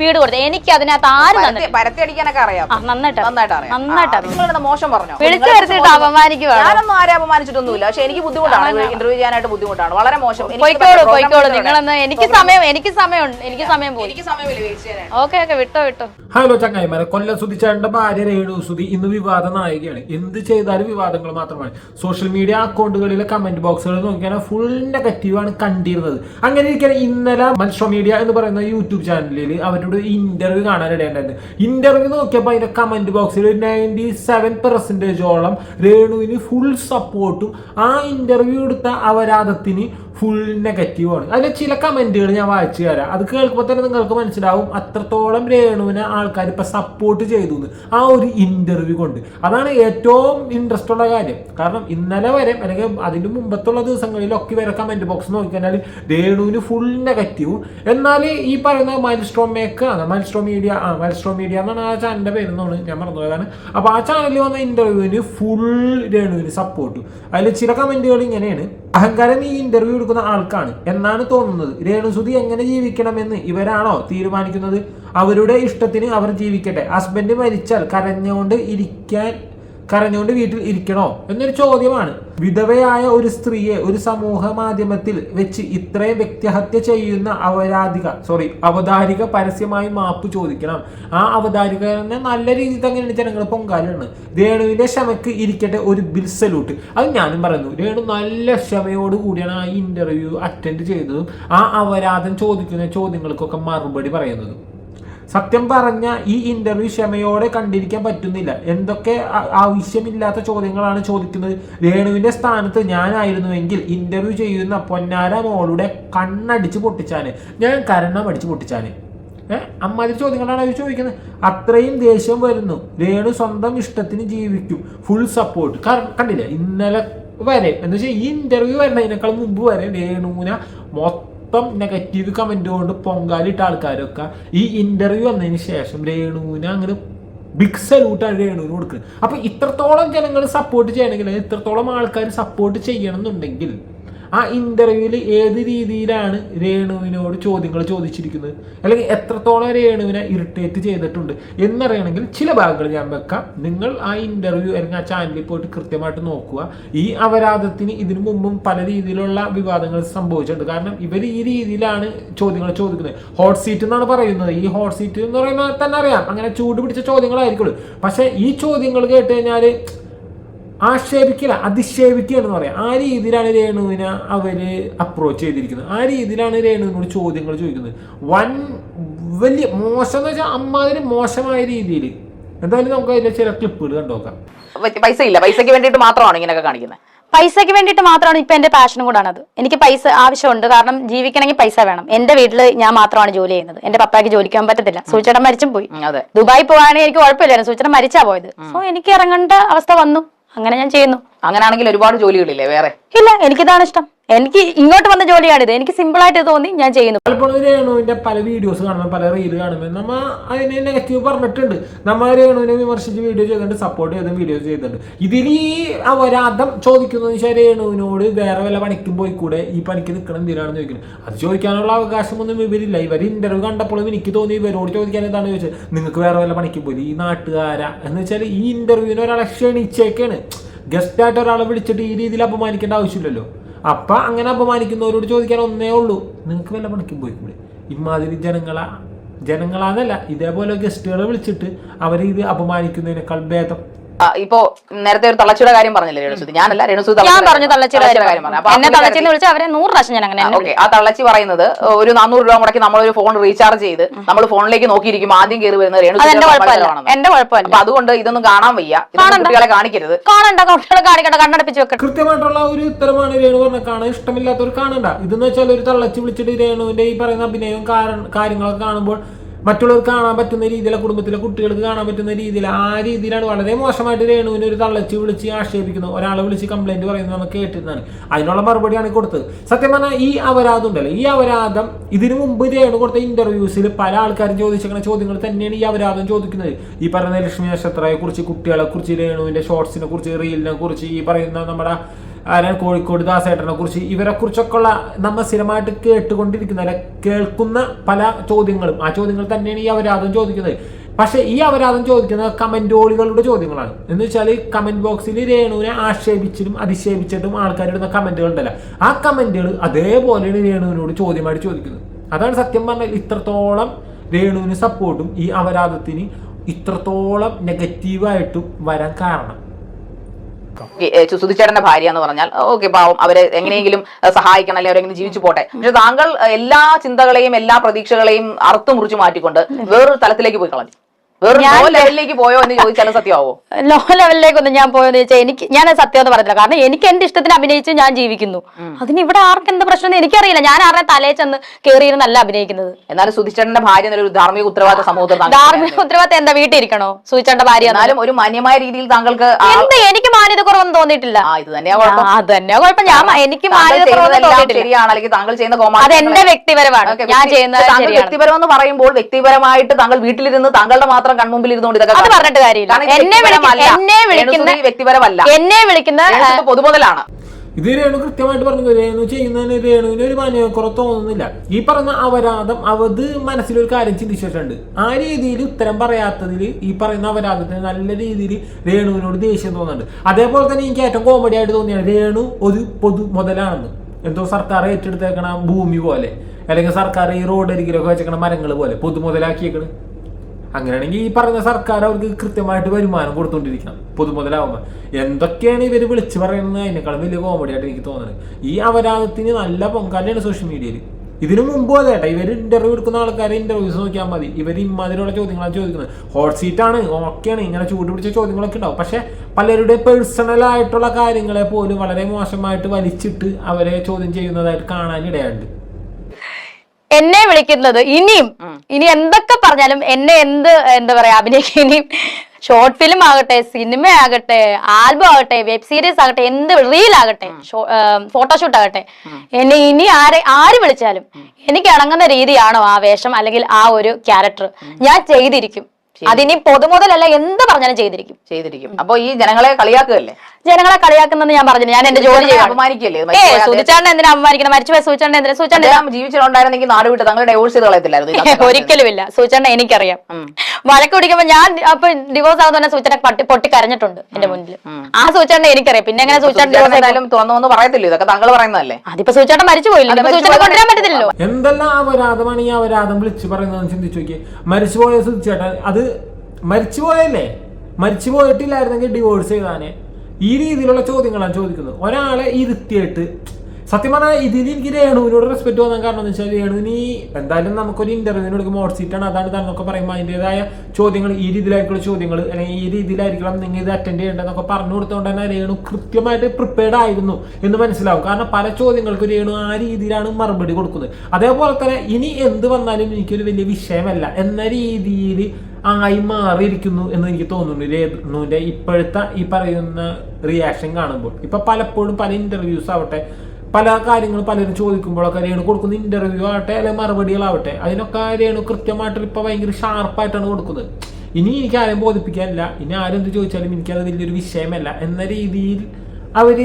വീട് കൊടുത്തു. എനിക്ക് അതിനകത്ത് ആരും പരത്തി അടിക്കാനൊക്കെ അറിയാം. നന്നായിട്ട് നന്നായിട്ട് മോശം പറഞ്ഞു? വിളിച്ചു അപമാനിക്കുവാണ്? ഞാനൊന്നും ആരെ അപമാനിച്ചിട്ടൊന്നുമില്ല. പക്ഷെ എനിക്ക് ബുദ്ധിമുട്ടാണ്. ഇന്റർവ്യൂ ചെയ്യാനായിട്ട് ബുദ്ധിമുട്ടാണ്. വളരെ മോശം. എനിക്ക് പോയിക്കോളൂ പറ്റിയ പോയിക്കോളൂ. നിങ്ങളെന്ന് എനിക്ക് സമയം എനിക്ക് സമയമുണ്ട്. എനിക്ക് സമയം പോയി എനിക്ക് സമയമില്ല ഓക്കെ ഓക്കെ. വിട്ടോ വിട്ടോ. ഹലോ ചങ്ങായിമാരെ. കൊല്ലം സുധിച്ചേട്ടന്റെ ഭാര്യ രേണു സുധി ഇന്ന് വിവാദ നായികയാണ്. എന്ത് ചെയ്താലും വിവാദങ്ങൾ മാത്രമാണ്. സോഷ്യൽ മീഡിയ അക്കൗണ്ടുകളിലെ കമന്റ് ബോക്സുകൾ നോക്കിയാൽ ഫുൾ നെഗറ്റീവാണ് കണ്ടിരുന്നത്. അങ്ങനെ ഇരിക്കാൻ ഇന്നലെ മത്സ്യ മീഡിയ എന്ന് പറയുന്ന യൂട്യൂബ് ചാനലിൽ അവരുടെ ഇന്റർവ്യൂ കാണാനിടയുണ്ടായിരുന്നു ഇന്റർവ്യൂ നോക്കിയപ്പോൾ അതിന്റെ കമന്റ് ബോക്സിൽ നയന്റി സെവൻ പെർസെന്റേജോളം രേണുവിന് ഫുൾ സപ്പോർട്ടും ആ ഇന്റർവ്യൂ എടുത്ത അപരാധത്തിന് ഫുൾ നെഗറ്റീവാണ് അതിൽ ചില കമന്റുകൾ ഞാൻ വായിച്ചു തരാം. അത് കേൾക്കുമ്പോൾ തന്നെ നിങ്ങൾക്ക് മനസ്സിലാവും അത്രത്തോളം രേണുവിനെ ആൾക്കാർ ഇപ്പൊ സപ്പോർട്ട് ചെയ്തു ആ ഒരു ഇന്റർവ്യൂ കൊണ്ട്. അതാണ് ഏറ്റവും ഇൻട്രസ്റ്റ് ഉള്ള കാര്യം. കാരണം ഇന്നലെ വരെ അല്ലെങ്കിൽ അതിന്റെ മുമ്പത്തുള്ള ദിവസങ്ങളിലൊക്കെ വരെ കമന്റ് ബോക്സ് നോക്കിക്കഴിഞ്ഞാൽ രേണുവിന് ഫുൾ നെഗറ്റീവ് എന്നാൽ ഈ പറയുന്ന മൈൽസ്ട്രോ മേക്ക് ആണ്. മൈൽസ്ട്രോ മീഡിയ ആ മൈൽസ്ട്രോ മീഡിയ എന്നാണ് ആ ചാനലിന്റെ പേര് എന്നാണ് ഞാൻ മറന്നുപോയതാണ് അപ്പൊ ആ ചാനലിൽ വന്ന ഇന്റർവ്യൂവിന് ഫുൾ രേണുവിന് സപ്പോർട്ട് അതിൽ ചില കമന്റുകൾ ഇങ്ങനെയാണ്. അഹങ്കാരം ഈ ഇന്റർവ്യൂ എടുക്കുന്ന ആൾക്കാണ്. എന്നാണ് തോന്നുന്നത്. രേണുസുതി എങ്ങനെ ജീവിക്കണമെന്ന് ഇവരാണോ തീരുമാനിക്കുന്നത്? അവരുടെ ഇഷ്ടത്തിന് അവർ ജീവിക്കട്ടെ. ഹസ്ബൻഡ് മരിച്ചാൽ കരഞ്ഞുകൊണ്ട് ഇരിക്കാൻ കരഞ്ഞുകൊണ്ട് വീട്ടിൽ ഇരിക്കണോ എന്നൊരു ചോദ്യമാണ്. വിധവയായ ഒരു സ്ത്രീയെ ഒരു സമൂഹ മാധ്യമത്തിൽ വെച്ച് ഇത്രയും വ്യക്തിഹത്യ ചെയ്യുന്ന അവരാധിക സോറി അവതാരിക പരസ്യമായി മാപ്പ് ചോദിക്കണം. ആ അവതാരികനെ നല്ല രീതിയിൽ തന്നെയാണ് ജനങ്ങൾ പൊങ്കാലാണ് രേണുവിന്റെ ക്ഷമയ്ക്ക് ഇരിക്കട്ടെ ഒരു ബിൽ സല്യൂട്ട്. അത് ഞാനും പറയുന്നു. രേണു നല്ല ക്ഷമയോട് കൂടിയാണ് ആ ഇന്റർവ്യൂ അറ്റൻഡ് ചെയ്തതും ആ അവരാധം ചോദിക്കുന്ന ചോദ്യങ്ങൾക്കൊക്കെ മറുപടി പറയുന്നതും. സത്യം പറഞ്ഞ ഈ ഇന്റർവ്യൂ ക്ഷമയോടെ കണ്ടിരിക്കാൻ പറ്റുന്നില്ല. എന്തൊക്കെ ആവശ്യമില്ലാത്ത ചോദ്യങ്ങളാണ് ചോദിക്കുന്നത്. രേണുവിന്റെ സ്ഥാനത്ത് ഞാനായിരുന്നുവെങ്കിൽ ഇന്റർവ്യൂ ചെയ്യുന്ന പൊന്നാര മോളുടെ കണ്ണടിച്ച് പൊട്ടിച്ചാന്. ഞാൻ കരണം അടിച്ച് പൊട്ടിച്ചാന്. അമ്മാതിരി ചോദ്യങ്ങളാണ് അവർ ചോദിക്കുന്നത്. അത്രയും ദേഷ്യം വരുന്നു. രേണു സ്വന്തം ഇഷ്ടത്തിന് ജീവിക്കും. ഫുൾ സപ്പോർട്ട് കണ്ടില്ല? ഇന്നലെ വരെ എന്ന് വെച്ചാൽ ഈ ഇന്റർവ്യൂ വരണതിനേക്കാൾ മുമ്പ് വരെ രേണുവിനെ മൊത്തം നെഗറ്റീവ് കമന്റ് കൊണ്ട് പൊങ്കാലിട്ട ആൾക്കാരൊക്കെ ഈ ഇന്റർവ്യൂ വന്നതിന് ശേഷം രേണുവിനെ അങ്ങനെ ബിഗ് സല്യൂട്ടാണ് രേണുവിന് കൊടുക്കുന്നത് അപ്പൊ ഇത്രത്തോളം ജനങ്ങൾ സപ്പോർട്ട് ചെയ്യണമെങ്കിൽ ഇത്രത്തോളം ആൾക്കാർ സപ്പോർട്ട് ചെയ്യണം എന്നുണ്ടെങ്കിൽ ആ ഇന്റർവ്യൂവിൽ ഏത് രീതിയിലാണ് രേണുവിനോട് ചോദ്യങ്ങൾ ചോദിച്ചിരിക്കുന്നത്? അല്ലെങ്കിൽ എത്രത്തോളം രേണുവിനെ ഇറിറ്റേറ്റ് ചെയ്തിട്ടുണ്ട്? എന്നറിയണമെങ്കിൽ ചില ഭാഗങ്ങൾ ഞാൻ വെക്കാം. നിങ്ങൾ ആ ഇന്റർവ്യൂ അല്ലെങ്കിൽ ആ ചാനലിൽ പോയിട്ട് കൃത്യമായിട്ട് നോക്കുക. ഈ അപരാധത്തിന് ഇതിനു മുമ്പും പല രീതിയിലുള്ള വിവാദങ്ങൾ സംഭവിച്ചിട്ടുണ്ട്. കാരണം ഇവർ ഈ രീതിയിലാണ് ചോദ്യങ്ങൾ ചോദിക്കുന്നത്. ഹോട്ട് സീറ്റ് എന്നാണ് പറയുന്നത്. ഈ ഹോട്ട് സീറ്റ് എന്ന് പറയുന്നത് തന്നെ അറിയാം. അങ്ങനെ ചൂട് പിടിച്ച ചോദ്യങ്ങളായിരിക്കുള്ളൂ. പക്ഷേ ഈ ചോദ്യങ്ങൾ കേട്ട് കഴിഞ്ഞാൽ ആക്ഷേപിക്കില്ല അധിക്ഷേപിക്കുക എന്ന് പറയാം. ആ രീതിയിലാണ് രേണുവിനെ അവർ അപ്രോച്ച് ചെയ്തിരിക്കുന്നത്. ആ രീതിയിലാണ് രേണുവിനോട് ചോദ്യങ്ങൾ ചോദിക്കുന്നത്. വൻ വലിയ മോശം എന്ന് വെച്ചാൽ അമ്മാതിരി മോശമായ രീതിയിൽ എന്തായാലും നമുക്ക് അതിന്റെ ചില ക്ലിപ്പുകൾ കണ്ടുനോക്കാം പൈസ ഇല്ല. പൈസക്ക് വേണ്ടിയിട്ട് മാത്രമാണ് ഇങ്ങനെയൊക്കെ കാണിക്കുന്നത് പൈസയ്ക്ക് വേണ്ടിയിട്ട് മാത്രമാണ് ഇപ്പം എന്റെ പാഷനും കൂടാണത് എനിക്ക് പൈസ ആവശ്യമുണ്ട്. കാരണം ജീവിക്കണമെങ്കിൽ പൈസ വേണം. എന്റെ വീട്ടിൽ ഞാൻ മാത്രമാണ് ജോലി ചെയ്യുന്നത്. എന്റെ പപ്പാക്ക് ജോലിക്ക് പോകാൻ പറ്റത്തില്ല. സൂചന മരിച്ചും പോയി. ദുബായി പോവാണെങ്കിൽ എനിക്ക് കുഴപ്പമില്ലായിരുന്നു. സൂചന മരിച്ചാ പോയത്. സോ എനിക്ക് ഇറങ്ങേണ്ട അവസ്ഥ വന്നു. അങ്ങനെ ഞാൻ ചെയ്യുന്നു. അങ്ങനെയാണെങ്കിൽ ഒരുപാട് ജോലികളില്ലേ വേറെ? ഇല്ല എനിക്കിതാണ് ഇഷ്ടം. എനിക്ക് ഇങ്ങോട്ട് വന്ന ജോലിയാണിത് എനിക്ക് സിമ്പിൾ ആയിട്ട് തോന്നി ഞാൻ ചെയ്യുന്നു. പല വീഡിയോസ് കാണുമ്പോൾ പല റീൽ കാണുമ്പോൾ നമ്മ അതിനെ നെഗറ്റീവ് പറഞ്ഞിട്ടുണ്ട്. നമ്മ രേണുവിനെ വിമർശിച്ച് വീഡിയോ ചെയ്തിട്ടുണ്ട് സപ്പോർട്ട് ചെയ്തും വീഡിയോ ചെയ്തിട്ടുണ്ട്. ഇതിൽ ഈ അവരാധം ചോദിക്കുന്നത് വെച്ചാൽ രേണുവിനോട് വേറെ വല്ല പണിക്കും പോയി കൂടെ ഈ പണിക്ക് നിൽക്കണം എന്തിനാണെന്ന് ചോദിക്കുന്നത് അത് ചോദിക്കാനുള്ള അവകാശമൊന്നും ഇവരില്ല. ഇവർ ഇന്റർവ്യൂ കണ്ടപ്പോഴും എനിക്ക് തോന്നി ഇവരോട് ചോദിക്കാൻ എന്താണ് ചോദിച്ചത്? നിങ്ങൾക്ക് വേറെ വല്ല പണിക്കും പോയി? ഈ നാട്ടുകാരാ. എന്ന് വെച്ചാൽ ഈ ഇന്റർവ്യൂവിന് ഒരാളെ ക്ഷണിച്ചേക്കാണ്. ഗസ്റ്റായിട്ട് ഒരാളെ വിളിച്ചിട്ട് ഈ രീതിയിൽ അപമാനിക്കേണ്ട ആവശ്യമില്ലല്ലോ. അപ്പൊ അങ്ങനെ അപമാനിക്കുന്നവരോട് ചോദിക്കാൻ ഒന്നേ ഉള്ളൂ. നിങ്ങൾക്ക് വല്ല പണിക്കും പോയിക്കൂടെ? ഇമാതിരി ജനങ്ങളാ ജനങ്ങളാന്നല്ല ഇതേപോലെ ഗസ്റ്റുകളെ വിളിച്ചിട്ട് അവരെ ഇത് അപമാനിക്കുന്നതിനേക്കാൾ ഭേദം. ഇപ്പോ നേരത്തെ ഒരു തള്ളച്ചിയുടെ കാര്യം പറഞ്ഞില്ലേ രേണുസുതി? ഞാനല്ല രേണുസുതി ഞാൻ പറഞ്ഞു തള്ളച്ചിയുടെ കാര്യം പറഞ്ഞു. എന്നെ വിളിച്ചാൽ അവരെ നൂറ് പ്രാവശ്യം ഞാൻ അങ്ങനെ ഓക്കെ ആ തള്ളച്ചി പറയുന്നത് ഒരു നാനൂറ് രൂപ മുടക്കി നമ്മൾ ഒരു ഫോൺ റീചാർജ് ചെയ്ത് നമ്മൾ ഫോണിലേക്ക് നോക്കിയിരിക്കും ആദ്യം കയറി വരുന്നത് രേണു രേണുസുതി അപ്പൊ അതുകൊണ്ട് ഇതൊന്നും കാണാൻ വയ്യ. കുട്ടികളെ കാണിക്കരുത്. കാണണ്ട കുട്ടികളെ കാണിക്കണ്ട കണ്ണടപ്പിച്ച് വെക്കട്ടെ കൃത്യമായിട്ടുള്ള ഒരു ഉത്തരമാണ് രേണു പറഞ്ഞ കാണാൻ ഇഷ്ടമില്ലാത്തവർ കാണണ്ട. ഇതെന്ന് വെച്ചാൽ ഒരു തള്ളച്ചി വിളിച്ചിട്ട് രേണുവിന്റെ ഈ പറയുന്ന അഭിനയവും കാര- കാര്യങ്ങളൊക്കെ കാണുമ്പോൾ മറ്റുള്ളവർക്ക് കാണാൻ പറ്റുന്ന രീതിയിലെ കുടുംബത്തിലെ കുട്ടികൾക്ക് കാണാൻ പറ്റുന്ന രീതിയിൽ ആ രീതിയിലാണ്. വളരെ മോശമായിട്ട് രേണുവിനെ ഒരു തള്ളച്ച് വിളിച്ച് ആക്ഷേപിക്കുന്നത് ഒരാളെ വിളിച്ച് കംപ്ലൈന്റ് പറയുന്നത് നമുക്ക് കേട്ടിരുന്നാണ് അതിനുള്ള മറുപടിയാണ് കൊടുത്തത്. സത്യം പറഞ്ഞാൽ ഈ അപരാധം ഉണ്ടല്ലോ. ഈ അപരാധം ഇതിനു മുമ്പ് രേണു കൊടുത്ത ഇന്റർവ്യൂസിൽ പല ആൾക്കാരും ചോദിച്ചിരിക്കുന്ന ചോദ്യങ്ങൾ തന്നെയാണ് ഈ അപരാധം ചോദിക്കുന്നത്. ഈ പറയുന്ന ലക്ഷ്മി നക്ഷത്രയെ കുറിച്ച് കുട്ടികളെ കുറിച്ച് രേണുവിന്റെ ഷോർട്സിനെ കുറിച്ച് റീലിനെ കുറിച്ച് ഈ പറയുന്ന നമ്മുടെ ആരാണ് കോഴിക്കോട് ദാസേട്ടനെ കുറിച്ച് ഇവരെ കുറിച്ചൊക്കെ ഉള്ള നമ്മ സ്ഥിരമായിട്ട് കേട്ടുകൊണ്ടിരിക്കുന്ന അല്ലെ കേൾക്കുന്ന പല ചോദ്യങ്ങളും. ആ ചോദ്യങ്ങൾ തന്നെയാണ് ഈ അവരാദം ചോദിക്കുന്നത്. പക്ഷേ ഈ അവരാദം ചോദിക്കുന്നത് കമന്റോളികളുടെ ചോദ്യങ്ങളാണ്. എന്ന് വെച്ചാൽ കമന്റ് ബോക്സിൽ രേണുവിനെ ആക്ഷേപിച്ചിട്ടും അധിക്ഷേപിച്ചിട്ടും ആൾക്കാർ ഇടുന്ന കമന്റുകൾ ഉണ്ടല്ലോ. ആ കമന്റുകൾ അതേപോലെയാണ് രേണുവിനോട് ചോദ്യമായിട്ട് ചോദിക്കുന്നത്. അതാണ് സത്യം പറഞ്ഞാൽ ഇത്രത്തോളം രേണുവിന് സപ്പോർട്ടും ഈ അപരാധത്തിന് ഇത്രത്തോളം നെഗറ്റീവായിട്ടും വരാൻ കാരണം. സുധിച്ചേട്ടന്റെ ഭാര്യ എന്ന് പറഞ്ഞാൽ ഓക്കെ പാവം അവരെ എങ്ങനെയെങ്കിലും സഹായിക്കണം അല്ലെങ്കിൽ അവരെങ്ങനെ ജീവിച്ചു പോട്ടെ. പക്ഷെ താങ്കൾ എല്ലാ ചിന്തകളെയും എല്ലാ പ്രതീക്ഷകളെയും അറുത്തു മുറിച്ചു മാറ്റിക്കൊണ്ട് വേറൊരു തലത്തിലേക്ക് പോയി കളഞ്ഞു. ഞാൻ- ലെവലിലേക്ക് പോയോ എന്ന് സത്യമാവോ? ലോ ലെവലിലേക്കൊന്നും ഞാൻ പോയെന്ന് ചോദിച്ചാൽ എനിക്ക് ഞാൻ സത്യം എന്ന് പറഞ്ഞില്ല കാരണം എനിക്ക് എന്റെ ഇഷ്ടത്തിന് അഭിനയിച്ച് ഞാൻ ജീവിക്കുന്നു. അതിന് ഇവിടെ ആർക്ക് എന്ത് പ്രശ്നം എനിക്കറിയില്ല. ഞാൻ ആരുടെ തലേ ചെന്ന് കയറിയിരുന്നല്ല അഭിനയിക്കുന്നത്. എന്നാലും സുധിച്ചേട്ടന്റെ ഭാര്യ എന്നൊരു ധാർമ്മിക ഉത്തരവാദിത്ത സമൂഹത്തിൽ ധാർമ്മിക ഉത്തരവാദിത്തം എന്താ? വീട്ടിൽ ഇരിക്കണോ? ഭാര്യ എന്ന്. എന്നാലും ഒരു മാന്യമായ രീതിയിൽ താങ്കൾക്ക് എന്ത്? എനിക്ക് മാന്യത കുറവൊന്നും തോന്നിയിട്ടില്ല. ആ ഇത് തന്നെയാ കുഴപ്പം. ആ, അത് തന്നെയാ കുഴപ്പം. ഞാൻ എനിക്ക് മാന്യത കുറവൊന്നും തോന്നിയിട്ടില്ല. ശരിയാണ്. അല്ലെങ്കിൽ താങ്കൾ ചെയ്യുന്ന അത് കോമാളിത്തരങ്ങളെ- എന്റെ വ്യക്തിപരമാണ്. ഞാൻ ചെയ്യുന്ന വ്യക്തിപരം എന്ന് പറയുമ്പോൾ വ്യക്തിപരമായിട്ട് താങ്കൾ വീട്ടിലിരുന്ന് താങ്കളുടെ മാത്രം കൺമുമ്പിൽ ഇരുന്നുകൊണ്ട് ഇതൊക്കെ അത്. പറഞ്ഞിട്ട് കാര്യമില്ല. എന്നെ. എന്നെ വിളിക്കുന്ന വ്യക്തിപരമല്ല. എന്നെ വിളിക്കുന്ന പൊതുമുതലാണ്. ഇത് രേണു കൃത്യമായിട്ട് പറഞ്ഞു രേണു ചെയ്യുന്നതിന് രേണുവിന് ഒരു മനോക്കുറ തോന്നുന്നില്ല. ഈ പറഞ്ഞ അപരാധം അവത് മനസ്സിലൊരു കാര്യം ചിന്തിച്ചിട്ടുണ്ട്. ആ രീതിയിൽ ഉത്തരം പറയാത്തതിൽ ഈ പറയുന്ന അപരാധത്തിന് നല്ല രീതിയിൽ രേണുവിനോട് ദേഷ്യം തോന്നുന്നുണ്ട്. അതേപോലെ തന്നെ എനിക്ക് ഏറ്റവും കോമഡി ആയിട്ട് തോന്നിയാണ് രേണു ഒരു പൊതു മുതലാണെന്ന്. എന്തോ സർക്കാർ ഏറ്റെടുത്തേക്കണ ഭൂമി പോലെ. അല്ലെങ്കിൽ സർക്കാർ ഈ റോഡ് അരികിലൊക്കെ വെച്ചേക്കണ മരങ്ങൾ പോലെ. പൊതു മുതലാക്കിയേക്കണ്. അങ്ങനെയാണെങ്കിൽ ഈ പറയുന്ന സർക്കാർ അവർക്ക് കൃത്യമായിട്ട് വരുമാനം കൊടുത്തുകൊണ്ടിരിക്കണം പൊതുമുതലാവുമ്പോൾ എന്തൊക്കെയാണ് ഇവർ വിളിച്ചു പറയുന്നത്? അതിനേക്കാളും വലിയ കോമഡി ആയിട്ട് എനിക്ക് തോന്നുന്നത്. ഈ അപരാധത്തിന് നല്ല പൊങ്കാലയാണ് സോഷ്യൽ മീഡിയയിൽ ഇതിനു മുമ്പ് അതെ ഇവർ ഇന്റർവ്യൂ എടുക്കുന്ന ആൾക്കാരെ ഇന്റർവ്യൂസ് നോക്കിയാൽ മതി. ഇവർ ഇമാതിരിയുള്ള ചോദ്യങ്ങളാണ് ചോദിക്കുന്നത്. ഹോട്ട് സീറ്റാണ് ഓക്കെയാണ് ഇങ്ങനെ ചൂട് പിടിച്ച ചോദ്യങ്ങളൊക്കെ ഉണ്ടാവും. പക്ഷെ പലരുടെ പേഴ്സണൽ ആയിട്ടുള്ള കാര്യങ്ങളെ പോലും വളരെ മോശമായിട്ട് വലിച്ചിട്ട് അവരെ ചോദ്യം ചെയ്യുന്നതായിട്ട് കാണാനിടയുണ്ട്. എന്നെ വിളിക്കുന്നത് ഇനിയും. ഇനി എന്തൊക്കെ പറഞ്ഞാലും എന്നെ എന്ത് എന്താ പറയാ അഭിനയിക്കും. ഇനിയും ഷോർട്ട് ഫിലിം ആകട്ടെ സിനിമ ആകട്ടെ ആൽബം ആകട്ടെ വെബ് സീരീസ് ആകട്ടെ എന്ത് റീൽ ആകട്ടെ ഫോട്ടോഷൂട്ട് ആകട്ടെ. എന്നെ ഇനി ആരെ ആര് വിളിച്ചാലും എനിക്ക് ഇണങ്ങുന്ന രീതിയാണോ ആ വേഷം അല്ലെങ്കിൽ ആ ഒരു ക്യാരക്ടർ ഞാൻ ചെയ്തിരിക്കും. അതിനി പൊതുമുതലല്ല എന്ത് പറഞ്ഞാലും ചെയ്തിരിക്കും. ചെയ്തിരിക്കും. അപ്പൊ ഈ ജനങ്ങളെ കളിയാക്കുകയല്ലേ? ജനങ്ങളെ കളിയാക്കുന്നെന്ന് ഞാൻ പറഞ്ഞു. ഞാൻ എന്റെ ജോലി അപമാനിക്കല്ലേ ഏ സുധിച്ചാണ്ട് എന്തിനാ അപമാനിക്കണം മരിച്ചുപോയ സൂചിച്ചാണ്ട് എന്തിനാ? സൂചിച്ചാണ്ട് ജീവിച്ചിട്ടുണ്ടായിരുന്നെങ്കിൽ നാട് വിട്ട് തങ്ങളുടെ ഡൈവോഴ്സ് ചെയ്ത് കളയത്തില്ലായിരുന്നു ഒരിക്കലും ഇല്ല ഒരിക്കലുമില്ല. സൂചന എനിക്കറിയാം. വഴക്ക് പിടിക്കുമ്പോ ഞാൻ അപ്പൊ ഡിവോഴ്സ് ആകുന്ന സൂചന പട്ടി പൊട്ടി കരഞ്ഞിട്ടുണ്ട് എന്റെ മുന്നിൽ ആ സൂചന എനിക്കറിയാം. പിന്നെ എങ്ങനെ സൂചന പറയത്തില്ല തുറന്നു ഇതൊക്കെ താങ്കൾ പറയുന്നതല്ലേ? അതിപ്പോ സൂചന മരിച്ചു പോയില്ലോ? മരിച്ചു സൂചന കൊണ്ടുവരാൻ പറ്റത്തില്ലല്ലോ. എന്തെല്ലാം അപരാധമാണ് ഈ അപരാധം വിളിച്ചു പറയുന്നത് ചിന്തിച്ചു നോക്കി മരിച്ചുപോയ സുധിച്ചേട്ടൻ അത് മരിച്ചുപോയല്ലേ? മരിച്ചു പോയിട്ടില്ലായിരുന്നെങ്കിൽ ഡിവോഴ്സ് ചെയ്താനെ ഈ രീതിയിലുള്ള ചോദ്യങ്ങളാണ് ചോദിക്കുന്നത്. ഒരാളെ ഇരുത്തിയിട്ട് സത്യം പറഞ്ഞാൽ ഇതിൽ എനിക്ക് രേണുവിനോട് റെസ്പെക്ട് വന്നാൽ കാരണം എന്ന് വെച്ചാൽ രേണുവിന് എന്തായാലും നമുക്കൊരു ഇന്റർവ്യൂവിന് എടുക്കുമ്പോൾ മോഡ് സീറ്റാണ് അതാണ് ഇതാണെന്നൊക്കെ പറയുമ്പോൾ അതിന്റെതായ ചോദ്യങ്ങൾ ഈ രീതിയിലായിട്ടുള്ള ചോദ്യങ്ങൾ അല്ലെങ്കിൽ ഈ രീതിയിലായിരിക്കണം നിങ്ങൾ ഇത് അറ്റൻഡ് ചെയ്യേണ്ടതെന്നൊക്കെ പറഞ്ഞു കൊടുത്തുകൊണ്ട് തന്നെ രേണു കൃത്യമായിട്ട് പ്രിപ്പയർഡ് ആയിരുന്നു എന്ന് മനസ്സിലാവും. കാരണം പല ചോദ്യങ്ങൾക്ക് രേണു ആ രീതിയിലാണ് മറുപടി കൊടുക്കുന്നത്. അതേപോലെ തന്നെ ഇനി എന്ത് വന്നാലും എനിക്കൊരു വലിയ വിഷയമല്ല എന്ന രീതിയിൽ ആയി മാറിയിരിക്കുന്നു എന്ന് എനിക്ക് തോന്നുന്നു. രേണുവിന്റെ ഇപ്പോഴത്തെ ഈ പറയുന്ന റിയാക്ഷൻ കാണുമ്പോൾ. ഇപ്പൊ പലപ്പോഴും പല ഇന്റർവ്യൂസ് ആവട്ടെ പല കാര്യങ്ങൾ പലരും ചോദിക്കുമ്പോഴൊക്കെ രേണു കൊടുക്കുന്ന ഇന്റർവ്യൂ ആവട്ടെ അല്ലെങ്കിൽ മറുപടികളാവട്ടെ അതിനൊക്കെ രേണു കൃത്യമായിട്ട് ഇപ്പൊ ഭയങ്കര ഷാർപ്പായിട്ടാണ് കൊടുക്കുന്നത്. ഇനി എനിക്ക് ആരെയും ബോധിപ്പിക്കാനില്ല. ഇനി ആരെന്ത് ചോദിച്ചാലും എനിക്കത് വലിയൊരു വിഷയമല്ല എന്ന രീതിയിൽ അവർ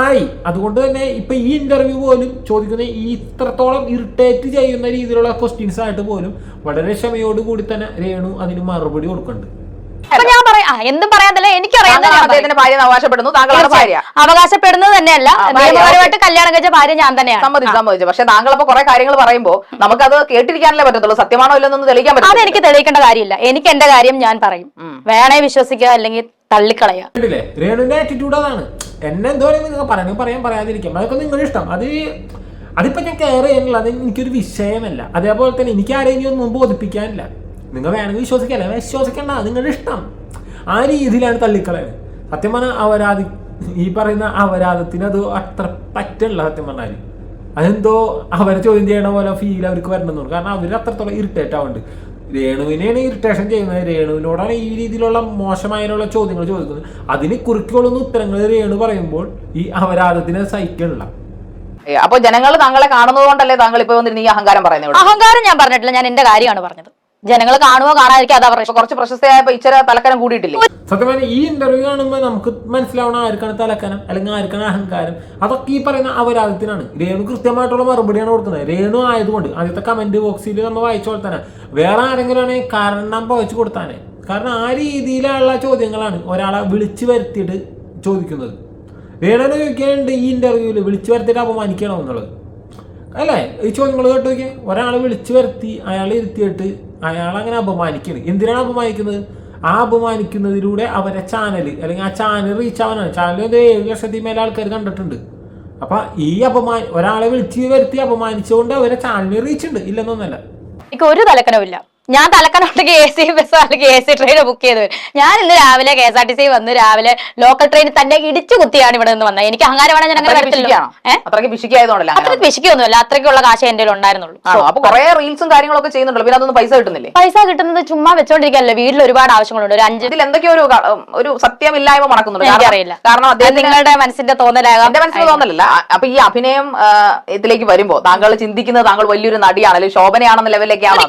ആയി. അതുകൊണ്ട് തന്നെ ഇപ്പൊ ഈ ഇന്റർവ്യൂ പോലും ചോദിക്കുന്ന ഈ ഇത്രത്തോളം ഇറിറ്റേറ്റ് ചെയ്യുന്ന രീതിയിലുള്ള ക്വസ്റ്റ്യൻസ് ആയിട്ട് പോലും വളരെ ക്ഷമയോടുകൂടി തന്നെ രേണു അതിന് മറുപടി കൊടുക്കുന്നുണ്ട് എന്തും പറയാതല്ല എനിക്കറിയാം അദ്ദേഹത്തിന്റെ ഭാര്യ അവകാശപ്പെടുന്നു. താങ്കളാണ് ഭാര്യ. അവകാശപ്പെടുന്നത് തന്നെയല്ല. നിയമപരമായിട്ട് കല്യാണം കഴിച്ച ഭാര്യ ഞാൻ തന്നെയാണ്. സമ്മതിച്ചു സമ്മതിച്ചു. പക്ഷെ താങ്കൾ അപ്പൊ കുറെ കാര്യങ്ങൾ പറയുമ്പോൾ നമുക്കത് കേട്ടിരിക്കാനല്ലേ പറ്റത്തുള്ളൂ. സത്യമാണോ ഇല്ലെന്നൊന്നും തെളിയിക്കാൻ പറ്റും അതെനിക്ക് തെളിയിക്കേണ്ട കാര്യമില്ല. എനിക്ക് എന്റെ കാര്യം ഞാൻ പറയും. വേണേ വിശ്വസിക്കുക അല്ലെങ്കിൽ തള്ളിക്കളയുക. എന്നെ എന്തോ നിങ്ങൾ പറയണമെങ്കിൽ പറയാൻ പറയാതിരിക്കാം. അതൊക്കെ നിങ്ങളുടെ ഇഷ്ടം. അത് അതിപ്പോ ഞാൻ കെയർ ചെയ്യാനില്ല അത് എനിക്കൊരു വിഷയമല്ല. അതേപോലെ തന്നെ എനിക്ക് ആരെയും ഒന്നും മുമ്പ് ബോധിപ്പിക്കാനില്ല. നിങ്ങൾ വേണമെങ്കിൽ വിശ്വസിക്കല്ലേ? വിശ്വസിക്കണ്ട. നിങ്ങളുടെ ഇഷ്ടം. ആ രീതിയിലാണ് തള്ളിക്കളയുന്നത് സത്യം പറഞ്ഞാൽ അപരാധി ഈ പറയുന്ന അപരാധത്തിന് അത് അത്ര പറ്റുള്ള സത്യം പറഞ്ഞാൽ അതെന്തോ അവരെ ചോദ്യം ചെയ്യണ പോലെ ഫീൽ അവർക്ക് വരണമെന്നു കാരണം അവർ അത്രത്തോളം ഇറിറ്റേറ്റ് ആവുന്നുണ്ട് രേണുവിനെയാണ് ഇറിറ്റേഷൻ ചെയ്യുന്നത്. രേണുവിനോടാണ് ഈ രീതിയിലുള്ള മോശമായുള്ള ചോദ്യങ്ങൾ ചോദിക്കുന്നത്. അതിന് കുറുക്കിക്കൊള്ളുന്ന ഉത്തരങ്ങൾ രേണു പറയുമ്പോൾ ഈ അപരാധത്തിന് സഹിക്കണില്ല. അപ്പൊ ജനങ്ങൾ താങ്കളെ കാണുന്നത് കൊണ്ടല്ലേ താങ്കൾ ഇപ്പൊ വന്നിരുന്ന ഈ അഹങ്കാരം പറയുന്നത് അഹങ്കാരം ഞാൻ പറഞ്ഞിട്ടില്ല. ഞാൻ എന്റെ കാര്യമാണ് പറഞ്ഞത്. ജനങ്ങൾ കാണുമോ കാണാതിരിക്കും? അതാ പറയുക കുറച്ച് പ്രശസ്തയായ ഇച്ചിരി തലക്കനം കൂടിയിട്ടില്ലേ? സത്യം ഈ ഇന്റർവ്യൂ കാണുമ്പോൾ നമുക്ക് മനസ്സിലാവണം ആർക്കാണ് തലക്കനം അല്ലെങ്കിൽ ആർക്കാണ് അഹങ്കാരം? അതൊക്കെ ഈ പറയുന്ന അപരാധത്തിനാണ് രേണു കൃത്യമായിട്ടുള്ള മറുപടിയാണ് കൊടുക്കുന്നത്. രേണു ആയതുകൊണ്ട് ആദ്യത്തെ കമന്റ് ബോക്സിൽ നമ്മൾ വായിച്ചു കൊടുത്താൽ വേറെ ആരെങ്കിലും ആണെങ്കിൽ കാരണം പകച്ചു കൊടുത്താനെ. കാരണം ആ രീതിയിലുള്ള ചോദ്യങ്ങളാണ് ഒരാളെ വിളിച്ചു വരുത്തിയിട്ട് ചോദിക്കുന്നത്. വേണോ ചോദിക്കാനുണ്ട് ഈ ഇന്റർവ്യൂവിൽ വിളിച്ചു വരുത്തിയിട്ട് അപമാനിക്കണോ എന്നുള്ളത്. അല്ലേ? ഈ ചോദ്യങ്ങൾ കേട്ട് നോക്കിയേ. ഒരാളെ വിളിച്ചു വരുത്തി അയാളെ ഇരുത്തിയിട്ട് അയാൾ അങ്ങനെ അപമാനിക്കുന്നത് എന്തിനാണ് അപമാനിക്കുന്നത്? ആ അപമാനിക്കുന്നതിലൂടെ അവരെ ചാനൽ അല്ലെങ്കിൽ ആ ചാനൽ റീച്ച് ആവാനാണ്. ചാനൽ ഒരു ഏഴ് ലക്ഷത്തി മേലെ ആൾക്കാർ കണ്ടിട്ടുണ്ട്. അപ്പൊ ഈ അപമാന ഒരാളെ വിളിച്ചു വരുത്തി അപമാനിച്ചുകൊണ്ട് അവരെ ചാനലിന് റീച്ച് ഉണ്ട്. ഇല്ലെന്നൊന്നല്ല ഒരു തലക്കനമില്ല ഞാൻ തലക്കനോട്ടേക്ക് എ സി ബസ് അല്ലെങ്കിൽ എ സി ട്രെയിൻ ബുക്ക് ചെയ്തു ഞാൻ ഇന്ന് രാവിലെ K S R T C വന്ന് രാവിലെ ലോക്കൽ ട്രെയിൻ തന്നെ ഇടിച്ചു കുത്തിയാണ് ഇവിടെ നിന്ന് വന്നത്. എനിക്ക് അങ്ങനെ വേണം ഞാൻ ഏഹ് അത്രയ്ക്ക് പിശുക്കിയായതുകൊണ്ടല്ല അങ്ങനെ അത്രയ്ക്ക് പിശിക്കൊന്നുമില്ല അത്രയ്ക്കുള്ള കാശ് എന്റെ ഉണ്ടായിരുന്നുള്ളൂ. അപ്പൊ കുറെ റീൽസും കാര്യങ്ങളൊക്കെ ചെയ്യുന്നുണ്ടല്ലോ. പിന്നെ അതൊന്നും പൈസ കിട്ടുന്നില്ല? പൈസ കിട്ടുന്നത് ചുമ്മാ വെച്ചോണ്ടിരിക്കല്ലേ വീട്ടിൽ ഒരുപാട് ആവശ്യങ്ങളുണ്ട്. ഒരു അഞ്ചിൽ എന്തൊക്കെയോ ഒരു ഒരു സത്യമില്ലായ്മ മണക്കുന്നുണ്ട് കാരണം- എനിക്കറിയില്ല കാരണം അത് നിങ്ങളുടെ മനസ്സിന്റെ തോന്നലാകാം. എന്റെ തോന്നലല്ല. അപ്പൊ ഈ അഭിനയം ഇതിലേക്ക് വരുമ്പോ താങ്കൾ ചിന്തിക്കുന്നത് താങ്കൾ വലിയൊരു നടിയാണ് അല്ലെങ്കിൽ ശോഭനയാണെന്ന ലെവലിലേക്കാണ്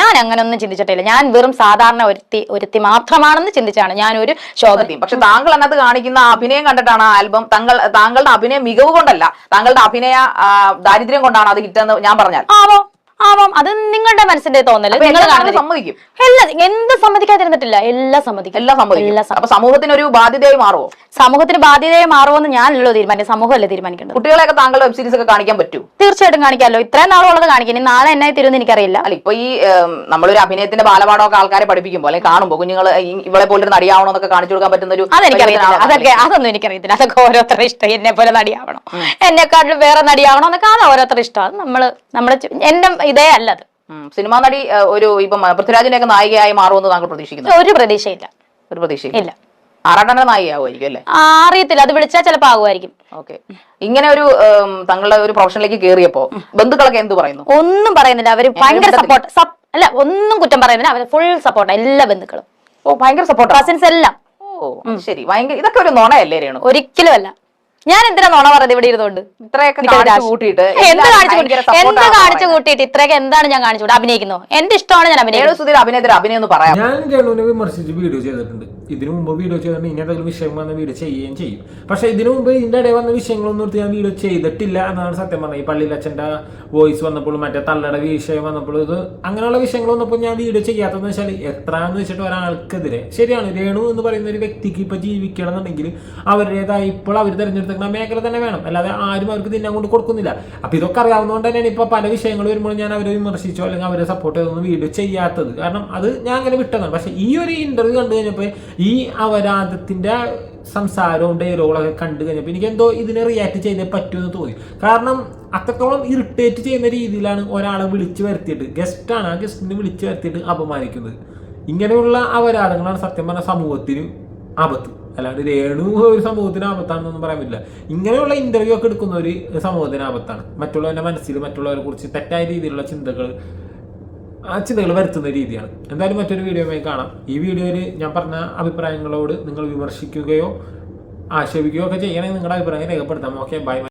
ഞാൻ അങ്ങനെ ഒന്നും ചിന്തിച്ചിട്ടില്ല. ഞാൻ വെറും സാധാരണ ഒരുത്തി ഒരുത്തി മാത്രമാണെന്ന് ചിന്തിച്ചാണ് ഞാൻ ഒരു ശോഭ പക്ഷെ താങ്കൾ അതിനകത്ത് കാണിക്കുന്ന അഭിനയം കണ്ടിട്ടാണ് ആ ആൽബം താങ്കൾ താങ്കളുടെ അഭിനയ മികവ് കൊണ്ടല്ല. താങ്കളുടെ അഭിനയ ദാരിദ്ര്യം കൊണ്ടാണ് അത് കിട്ടുന്നത് ഞാൻ പറഞ്ഞാൽ. ആവാം? ആവാം അത് നിങ്ങളുടെ മനസ്സിന്റെ തോന്നൽ. നിങ്ങൾ സമ്മതിക്കും. എല്ലാം എന്ത് സമ്മതിക്കാതിരുന്നിട്ടില്ല. എല്ലാം സമ്മതിക്കും. എല്ലാം സമ്മതിക്കും. എല്ലാം. അപ്പൊ സമൂഹത്തിന് ഒരു ബാധ്യതയായി മാറുമോ സമൂഹത്തിന് ബാധ്യതയായി മാറുമെന്ന് ഞാനല്ലോ തീരുമാനിക്കും സമൂഹമല്ലേ തീരുമാനിക്കുന്നത് കുട്ടികളെയൊക്കെ താങ്കളുടെ വെബ് സീരീസ് ഒക്കെ കാണിക്കാൻ പറ്റൂ തീർച്ചയായിട്ടും കാണിക്കാമല്ലോ. ഇത്രയും നാളുള്ളത് കാണിക്കും ഇനി നാളെ എന്നായി തരുമെന്ന് എനിക്കറിയില്ല. അല്ല ഇപ്പൊ ഈ നമ്മളൊരു അഭിനയത്തിന്റെ ബാലപാഠമൊക്കെ ആൾക്കാരെ പഠിപ്പിക്കുമ്പോൾ അല്ലെങ്കിൽ കാണുമ്പോൾ കുഞ്ഞുങ്ങൾ ഇവളെ പോലെ ഒരു നടിയാവണോ എന്നൊക്കെ കാണിച്ചു കൊടുക്കാൻ പറ്റുന്ന ഒരു അതെനിക്കറിയില്ല അതൊക്കെ അതൊന്നും എനിക്കറിയത്തില്ല. അതൊക്കെ ഓരോരുത്തരുടെ ഇഷ്ടം. എന്നെ പോലെ നടിയാവണം എന്നെക്കാട്ടിലും വേറെ നടിയാവണം എന്നൊക്കെ അത് ഓരോരുത്തരുടെ ഇഷ്ടമാണ് നമ്മൾ നമ്മൾ നമ്മുടെ എന്റെ ഇതേ അല്ലത്. സിനിമാ നടി ഒരു ഇപ്പം പൃഥ്വിരാജിനെയൊക്കെ നായികയായി മാറുമെന്ന് താങ്കൾ പ്രതീക്ഷിക്കുന്നു. ഒരു പ്രതീക്ഷയില്ല. ഒരു പ്രതീക്ഷയില്ല. ഇല്ല. ആറാട്ടന്റെ നായികയാവുമായിരിക്കും അല്ലേ? അറിയത്തില്ല. അത് വിളിച്ചാൽ ചിലപ്പോൾ ആകുമായിരിക്കും. ഓക്കെ. ഇങ്ങനെ ഒരു തങ്ങളുടെ ഒരു പ്രൊഫഷനിലേക്ക് കയറിയപ്പോ ബന്ധുക്കളൊക്കെ എന്ത് പറയുന്നു? ഒന്നും പറയുന്നില്ല. അവർ ഭയങ്കര സപ്പോർട്ട് അല്ല ഒന്നും കുറ്റം പറയുന്നില്ല. അവർ ഫുൾ സപ്പോർട്ട് എല്ലാ ബന്ധുക്കളും. ഓ ഭയങ്കര സപ്പോർട്ട് കസിൻസ് എല്ലാം. ഓ ശരി. ഭയങ്കര ഇതൊക്കെ ഒരു നുണയല്ലേ ഒരിക്കലും അല്ല ഞാൻ എന്തിനാ നോണ പറയുന്നത് ഇവിടെ ഇരുന്നോണ്ട് ഇത്രയൊക്കെ കാണിച്ചു കൂട്ടിയിട്ട് എന്ത് കാണിച്ചു കൂട്ടി എന്ത് കാണിച്ചു കൂട്ടിയിട്ട്? ഇത്രയൊക്കെ എന്താണ് ഞാൻ കാണിച്ചു കൂട്ടി അഭിനയിക്കുന്നു? എന്റെ ഇഷ്ടമാണ് ഞാൻ അഭിനയിക്കുന്നത്? സുധീർ അഭിനയത്തിന് അഭിനയം എന്ന് പറയാം. ഞാൻ രേണുവിനെ വിമർശിച്ച് വീഡിയോ ചെയ്തിട്ടുണ്ട്. ഇതിനു മുമ്പ് വീഡിയോ ചെയ്തിട്ടുണ്ട്. ഇനി എന്തെങ്കിലും വിഷയം വന്ന വീഡിയോ ചെയ്യുകയും ചെയ്യും. പക്ഷെ ഇതിനു മുമ്പ് ഇതിന്റെ ഇടയിൽ വന്ന വിഷയങ്ങളൊന്നും എടുത്ത് ഞാൻ വീഡിയോ ചെയ്തിട്ടില്ല എന്നാണ് സത്യം പറഞ്ഞത്. ഈ പള്ളിയിൽ അച്ഛന്റെ വോയിസ് വന്നപ്പോൾ മറ്റേ തള്ളയുടെ വിഷയം വന്നപ്പോൾ ഇത് അങ്ങനെയുള്ള വിഷയങ്ങൾ വന്നപ്പോൾ ഞാൻ വീഡിയോ ചെയ്യാത്തതെന്ന് വെച്ചാൽ എത്രയെന്ന് വെച്ചിട്ട് ഒരാൾക്കെതിരെ. ശരിയാണ് രേണു എന്ന് പറയുന്ന ഒരു വ്യക്തിക്ക് ഇപ്പൊ ജീവിക്കണം എന്നുണ്ടെങ്കിൽ അവരുടേതായ ഇപ്പോൾ അവർ തിരഞ്ഞെടുക്കുന്ന മേഖല തന്നെ വേണം. അല്ലാതെ ആരും അവർക്ക് തിന്നാൻ കൊണ്ട് കൊടുക്കുന്നില്ല. അപ്പൊ ഇതൊക്കെ അറിയാവുന്നതുകൊണ്ട് തന്നെയാണ് ഇപ്പൊ പല വിഷയങ്ങൾ വരുമ്പോൾ ഞാൻ അവരെ വിമർശിച്ചോ അല്ലെങ്കിൽ അവരെ സപ്പോർട്ട് ചെയ്തൊന്നും വീഡിയോ ചെയ്യാത്തത്. കാരണം അത് ഞാൻ അങ്ങനെ വിട്ടതാണ്. പക്ഷെ ഈ ഒരു ഇന്റർവ്യൂ കണ്ടു കഴിഞ്ഞപ്പോൾ ഈ അപരാധത്തിന്റെ സംസാരവും ഡയലോഗുകളൊക്കെ കണ്ടു കഴിഞ്ഞപ്പോൾ എനിക്ക് എന്തോ ഇതിനെ റിയാക്ട് ചെയ്തേ പറ്റുമെന്ന് തോന്നി. കാരണം അത്രത്തോളം ഇറിറ്റേറ്റ് ചെയ്യുന്ന രീതിയിലാണ് ഒരാളെ വിളിച്ചു വരുത്തിയിട്ട് ഗസ്റ്റാണ് ആ ഗസ്റ്റിനെ വിളിച്ചു വരുത്തിയിട്ട് അപമാനിക്കുന്നത്. ഇങ്ങനെയുള്ള അപരാധങ്ങളാണ് സത്യം പറഞ്ഞ സമൂഹത്തിന് ആപത്ത്. അല്ലാണ്ട് രേണു ഒരു സമൂഹത്തിന് ആപത്താണെന്നൊന്നും പറയാൻ പറ്റില്ല. ഇങ്ങനെയുള്ള ഇന്റർവ്യൂ ഒക്കെ എടുക്കുന്ന ഒരു സമൂഹത്തിന് ആപത്താണ്. മറ്റുള്ളവരുടെ മനസ്സിൽ മറ്റുള്ളവരെ കുറിച്ച് തെറ്റായ രീതിയിലുള്ള ചിന്തകൾ ആ ചിന്തകൾ വരുത്തുന്ന രീതിയാണ്. എന്തായാലും മറ്റൊരു വീഡിയോയുമായി കാണാം. ഈ വീഡിയോയിൽ ഞാൻ പറഞ്ഞ അഭിപ്രായങ്ങളോട് നിങ്ങൾ വിമർശിക്കുകയോ ആക്ഷേപിക്കുകയോ ഒക്കെ ചെയ്യണമെങ്കിൽ നിങ്ങളുടെ അഭിപ്രായം രേഖപ്പെടുത്താം. Okay bye